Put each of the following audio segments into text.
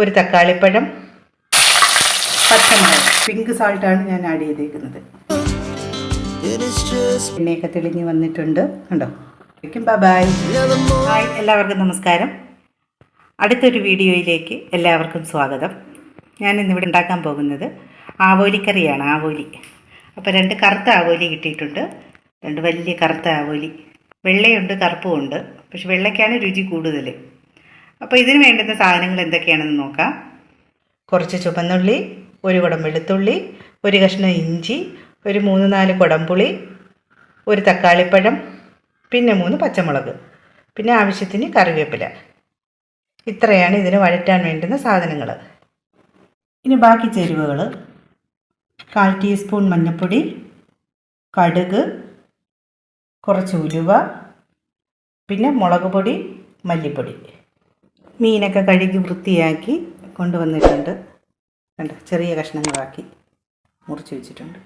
ഒരു തക്കാളിപ്പഴം പച്ചമുളക്. പിങ്ക് സാൾട്ടാണ് ഞാൻ ആഡ് ചെയ്തേക്കുന്നത്. എണ്ണയൊക്കെ തെളിഞ്ഞ് വന്നിട്ടുണ്ട്. കണ്ടോ? ബൈ ബൈ ഹായ് എല്ലാവർക്കും നമസ്കാരം. അടുത്തൊരു വീഡിയോയിലേക്ക് എല്ലാവർക്കും സ്വാഗതം. ഞാൻ ഇന്നിവിടെ ഉണ്ടാക്കാൻ പോകുന്നത് ആവോലിക്കറിയാണ് ആവോലി. അപ്പോൾ രണ്ട് കറുത്ത ആവോലി കിട്ടിയിട്ടുണ്ട്. രണ്ട് വലിയ കറുത്ത ആവോലി. വെള്ളയുണ്ട് കറുപ്പുമുണ്ട് പക്ഷെ വെള്ളയ്ക്കാണ് രുചി കൂടുതൽ അപ്പോൾ ഇതിന് വേണ്ടുന്ന സാധനങ്ങൾ എന്തൊക്കെയാണെന്ന് നോക്കാം. കുറച്ച് ചുവന്നുള്ളി ഒരു കുടം വെളുത്തുള്ളി ഒരു കഷ്ണം ഇഞ്ചി ഒരു മൂന്ന് നാല് കുടംപുളി ഒരു തക്കാളിപ്പഴം പിന്നെ മൂന്ന് പച്ചമുളക്. പിന്നെ ആവശ്യത്തിന് കറിവേപ്പില. ഇത്രയാണ് ഇതിന് വഴറ്റാൻ വേണ്ടുന്ന സാധനങ്ങൾ. ഇനി ബാക്കി ചേരുവകൾ. കാൽ ടീസ്പൂൺ മഞ്ഞൾപ്പൊടി കടുക് കുറച്ച് ഉലുവ പിന്നെ മുളക് പൊടി മല്ലിപ്പൊടി. മീനൊക്കെ കഴുകി വൃത്തിയാക്കി കൊണ്ടുവന്നിട്ടുണ്ട്. കണ്ടോ ചെറിയ കഷ്ണങ്ങളാക്കി മുറിച്ച് വെച്ചിട്ടുണ്ട്.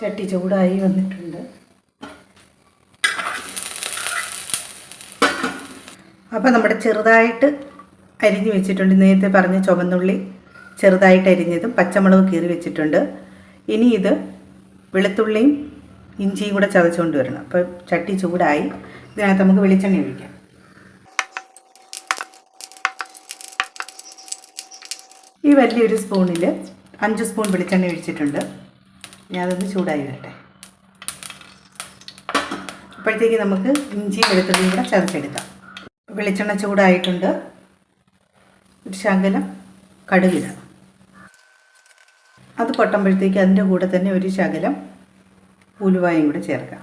ചട്ടി ചൂടായി വന്നിട്ടുണ്ട്. അപ്പോൾ നമ്മുടെ ചെറുതായിട്ട് അരിഞ്ഞ് വെച്ചിട്ടുണ്ട്. നേരത്തെ പറഞ്ഞ ചുവന്നുള്ളി ചെറുതായിട്ട് അരിഞ്ഞതും പച്ചമുളക് കീറി വെച്ചിട്ടുണ്ട്. ഇനി ഇത് വെളുത്തുള്ളിയും ഇഞ്ചിയും കൂടെ ചതച്ചുകൊണ്ട് വരണം. അപ്പോൾ ചട്ടി ചൂടായി ഇതിനകത്ത് നമുക്ക് വെളിച്ചെണ്ണ ഒഴിക്കാം. ഈ വലിയൊരു സ്പൂണിൽ അഞ്ച് സ്പൂൺ വെളിച്ചെണ്ണ ഒഴിച്ചിട്ടുണ്ട്. ഞാൻ അതൊന്ന് ചൂടായി വരട്ടെ. അപ്പോഴത്തേക്ക് നമുക്ക് ഇഞ്ചി വെളുത്തുള്ളിയും കൂടെ ചതച്ചെടുക്കാം വെളിച്ചെണ്ണ ചൂടായിട്ടുണ്ട്. ഒരു ശകലം കടുകിടാം. അത് പൊട്ടുമ്പോഴത്തേക്ക് അതിന്റെ കൂടെ തന്നെ ഒരു ശകലം ഉലുവായും കൂടെ ചേർക്കാം.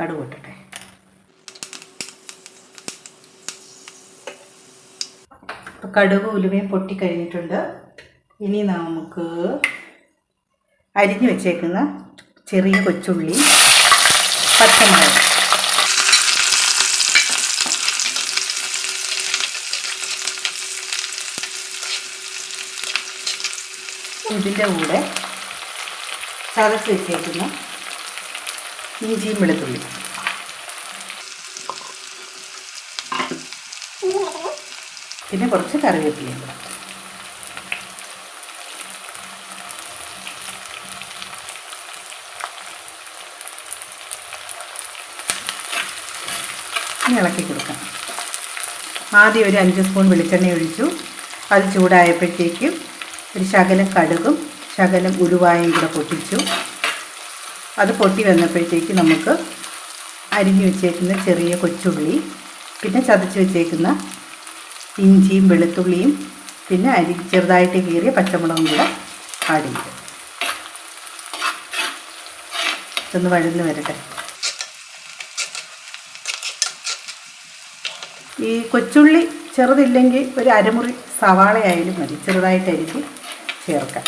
കടുക് പൊട്ടട്ടെ അപ്പോൾ കടുക് ഉലുവയും പൊട്ടിക്കഴിഞ്ഞിട്ടുണ്ട്. ഇനി നമുക്ക് അരിഞ്ഞു വെച്ചേക്കുന്ന ചെറിയ കൊച്ചുള്ളി പച്ചമുളക്. ഇതിന്റെ കൂടെ ചതച്ച് വെച്ചേക്കുന്ന ഇഞ്ചിയും വെളുത്തുള്ളി പിന്നെ കുറച്ച് കറിവേപ്പിലയും കൂടെ ഇനി ഇളക്കി കൊടുക്കാം. ആദ്യം ഒരു അഞ്ച് സ്പൂൺ വെളിച്ചെണ്ണ ഒഴിച്ചു. അത് ചൂടായപ്പോഴത്തേക്കും ഒരു ശകലം കടുകും ശകലം ഉരുവായും കൂടെ പൊട്ടിച്ചു. അത് പൊട്ടി വന്നപ്പോഴത്തേക്ക് നമുക്ക് അരിഞ്ഞു വെച്ചേക്കുന്ന ചെറിയ കൊച്ചുള്ളി പിന്നെ ചതച്ച് വെച്ചേക്കുന്ന ഇഞ്ചിയും വെളുത്തുള്ളിയും പിന്നെ അരി ചെറുതായിട്ട് കീറിയ പച്ചമുളകും കൂടെ ആഡ് ചെയ്തു ഇതൊന്ന് വഴന്ന് വരട്ടെ. ഈ കൊച്ചുള്ളി ചെറുതില്ലെങ്കിൽ ഒരു അരമുറി സവാളയായാലും മതി. ചെറുതായിട്ട് അരിക്ക് ചേർക്കാം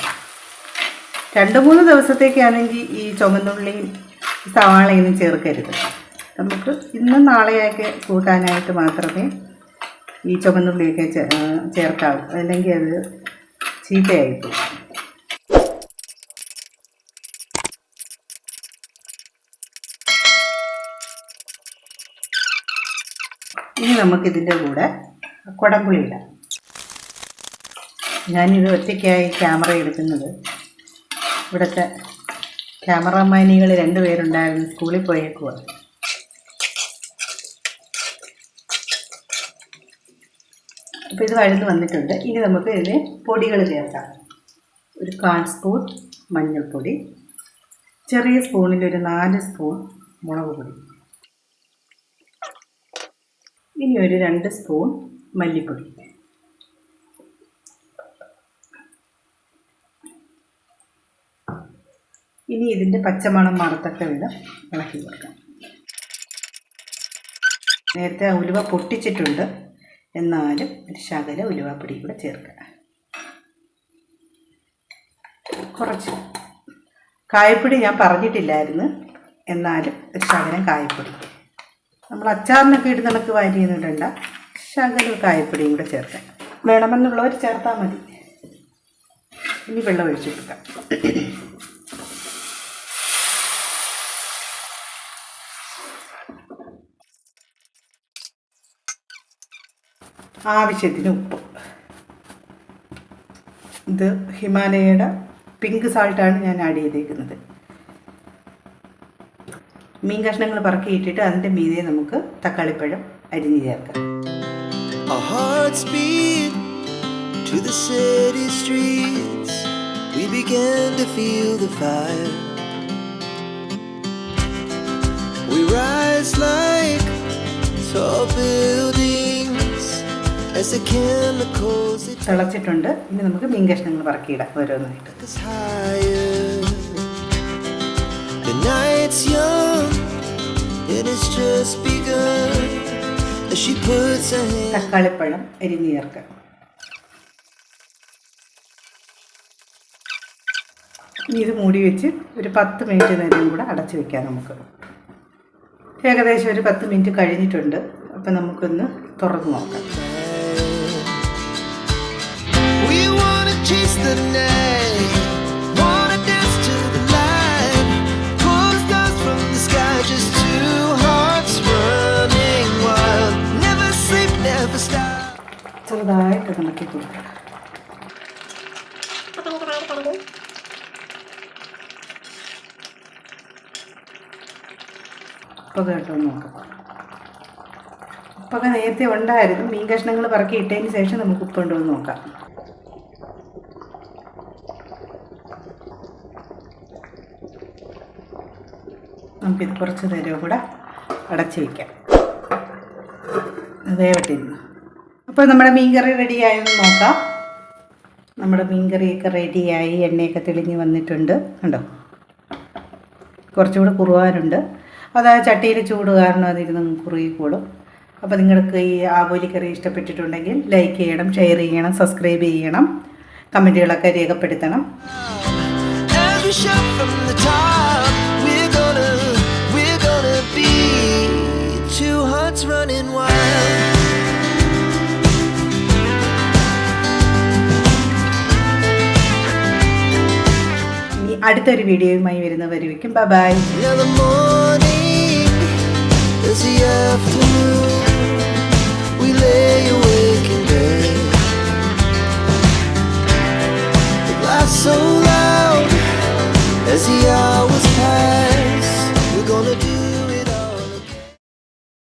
രണ്ട് മൂന്ന് ദിവസത്തേക്കാണെങ്കിൽ ഈ ചുമന്നുള്ളിയും സവാളയൊന്നും ചേർക്കരുത്. നമുക്ക് ഇന്നും നാളെയൊക്കെ കൂട്ടാനായിട്ട് മാത്രമേ ഈ ചുമന്നുള്ളിയൊക്കെ ചേർക്കാം അല്ലെങ്കിൽ അത് ചീത്തയായിപ്പോകും ഇനി നമുക്കിതിന്റെ കൂടെ കുടംപുളി ഇടാം. ഞാനിത് ഒറ്റയ്ക്കായി ക്യാമറ എടുക്കുന്നത്. ഇവിടുത്തെ ക്യാമറമാനികൾ രണ്ടുപേരുണ്ടായിരുന്നു. സ്കൂളിൽ പോയേക്കുക അപ്പോൾ ഇത് വഴുന്ന് വന്നിട്ടുണ്ട്. ഇനി നമുക്ക് ഇതിൽ പൊടികൾ ചേർക്കാം. ഒരു കാൽ സ്പൂൺ മഞ്ഞൾപ്പൊടി ചെറിയ സ്പൂണിൽ ഒരു നാല് സ്പൂൺ മുളക് പൊടി ഇനി ഒരു രണ്ട് സ്പൂൺ മല്ലിപ്പൊടി. ഇനി ഇതിന്റെ പച്ചമണം മറത്തക്ക വിധം ഇളക്കി കൊടുക്കാം. നേരത്തെ ഉലുവ പൊട്ടിച്ചിട്ടുണ്ട്. എന്നാലും ഒരു ശകല ഉലുവാപ്പൊടി കൂടെ ചേർക്കുക. കുറച്ച് കായപ്പൊടി ഞാൻ പറഞ്ഞിട്ടില്ലായിരുന്നു. എന്നാലും ഒരു ശകലം കായപ്പൊടി. നമ്മൾ അച്ചാറിനൊക്കെ ഇടുന്ന വാരി വാരിയൊന്നും ഇടണ്ട. ശകലം കായപ്പൊടിയും കൂടെ ചേർക്കാം. വേണമെന്നുള്ളവർ ചേർത്താൽ മതി. ഇനി വെള്ളം ഒഴിച്ച് കൊടുക്കാം. ആവശ്യത്തിന് ഉപ്പ്. ഇത് ഹിമാലയയുടെ പിങ്ക് സാൾട്ടാണ് ഞാൻ ആഡ് ചെയ്തേക്കുന്നത്. മീൻ കഷ്ണങ്ങൾ പറക്കിയിട്ടിട്ട് അതിന്റെ മീതെ നമുക്ക് തക്കാളിപ്പഴം അരിഞ്ഞു ചേർക്കാം. Fire. We rise like tall buildings. തിളച്ചിട്ടുണ്ട്. ഇനി നമുക്ക് മീൻ കഷ്ണങ്ങൾ പറക്കിയിടാം ഓരോന്നായിട്ട്. തക്കാളിപ്പഴം എരിഞ്ഞു ചേർക്കാം ഇനി ഇത് മൂടി വെച്ച് ഒരു പത്ത് മിനിറ്റ് നേരം കൂടെ അടച്ചു വെക്കാം നമുക്ക്. ഏകദേശം ഒരു പത്ത് മിനിറ്റ് കഴിഞ്ഞിട്ടുണ്ട്. അപ്പം നമുക്കൊന്ന് തുറന്ന് നോക്കാം. ചെറുതായിട്ട് ഉപ്പൊക്കെ നേരത്തെ ഉണ്ടായിരുന്നു. മീൻ കഷ്ണങ്ങൾ പറക്കി ഇട്ടതിന് ശേഷം നമുക്ക് ഉപ്പ് എന്ന് നോക്കാം. നമുക്കിത് കുറച്ച് നേരം കൂടെ അടച്ച് വയ്ക്കാം വേവട്ടിരുന്നു അപ്പോൾ നമ്മുടെ മീൻകറി റെഡിയായെന്ന് നോക്കാം. നമ്മുടെ മീൻകറിയൊക്കെ റെഡിയായി എണ്ണയൊക്കെ തെളിഞ്ഞ് വന്നിട്ടുണ്ട്. കണ്ടോ? കുറച്ചുകൂടെ കുറുവാനുണ്ട്. അത് ചട്ടിയിൽ ചൂട് കാരണം അതിരുന്ന് കുറുകി അപ്പോൾ നിങ്ങൾക്ക് ഈ ആവോലി കറി ഇഷ്ടപ്പെട്ടിട്ടുണ്ടെങ്കിൽ ലൈക്ക് ചെയ്യണം ഷെയർ ചെയ്യണം സബ്സ്ക്രൈബ് ചെയ്യണം കമന്റുകളൊക്കെ രേഖപ്പെടുത്തണം. Running wild. അടുത്തൊരു വീഡിയോയുമായി വരുന്നവരേക്കും ബൈ ബൈ